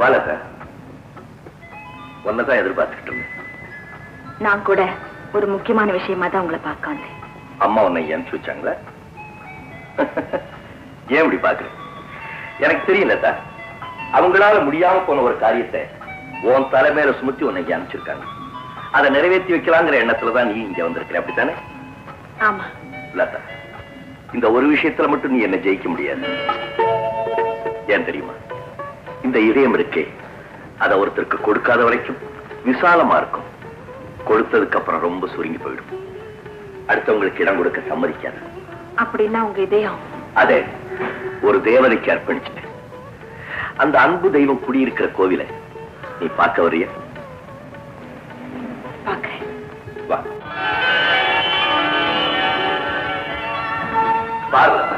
வாலதா ஒன்னதான் எதிர்பார்த்துக்கிட்டு இருந்தேன். நான் கூட ஒரு முக்கியமான விஷயமா தான் உங்களை பார்க்க வந்தேன். அம்மா உன்னை அனுப்பிச்சு வச்சாங்களா? ஏன் இப்படி பாக்குற எனக்கு தெரியல லதா அவங்களால முடியாம போன ஒரு காரியத்தை உன் தலைமையில சுமத்தி உன்னை அனுப்பிச்சிருக்காங்க. அதை நிறைவேற்றி வைக்கலாங்கிற எண்ணத்துல தான் நீ இங்க வந்திருக்கிற அப்படித்தானே? ஆமா. லதா இந்த ஒரு விஷயத்துல மட்டும் நீ என்ன ஜெயிக்க முடியாது. ஏன் தெரியுமா? இந்த இதயம் இருக்கே. அதை ஒருத்தருக்கு கொடுக்காத வரைக்கும் விசாலமா இருக்கும். கொடுத்ததுக்கு அப்புறம் ரொம்ப சுருங்கி போயிடும். அடுத்தவங்களுக்கு இடம் கொடுக்க சம்மதிக்காத. அப்படின்னா உங்க இதயம். அதே ஒரு தேவதைக்கு அர்ப்பணிச்சிட்டேன். அந்த அன்பு தெய்வம் குடியிருக்கிற கோவிலை நீ பார்க்க வரிய? பார்க்கிறேன்.